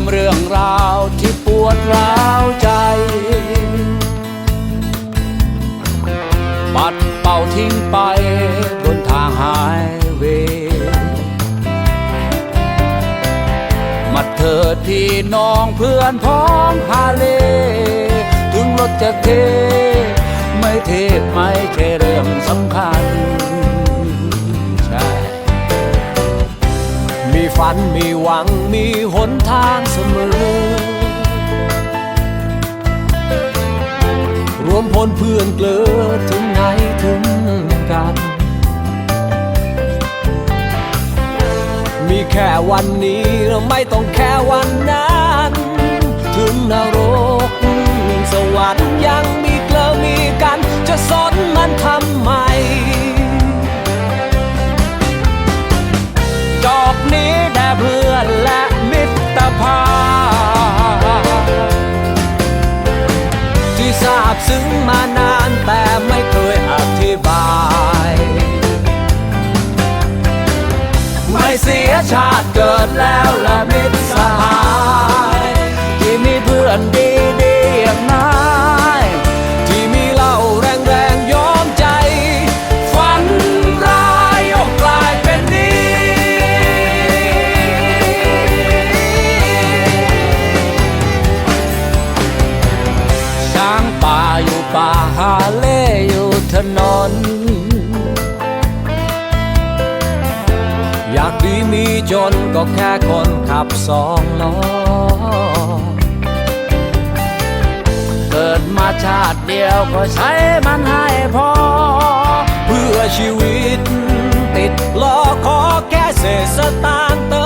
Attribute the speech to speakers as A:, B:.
A: มเรื่องราวที่ปวดร้าวใจ ปัดเป่าทิ้งไปบนทางหายเวย์มาเถิดพี่น้องเพื่อนพ้องพาเล ถึงรถจะเท ไม่เทไม่ใช่เรื่องสำคัญ
B: ฝันมีหวังมีหนทางเสมอ รวมพลเพื่อนเกลือถึงไหนถึงกัน มีแค่วันนี้เราไม่ต้องแค่วันนั้น ถึงนรก
A: ภา
B: ที่ทราบซึ้งมานานแต่ไม่เคยอธิบาย
A: ไม่เสียชาติเกิดแล้วและมิตรสหาย ที่มีเพื่อนดี
B: ที่จ
A: นก็
B: แค่คนขับสองล้อ
A: เกิดมาชาติเดียวก็ใช้มันให้พอ
B: เพื่อชีวิตติดล้อขอแค่เศษสตางค์เติ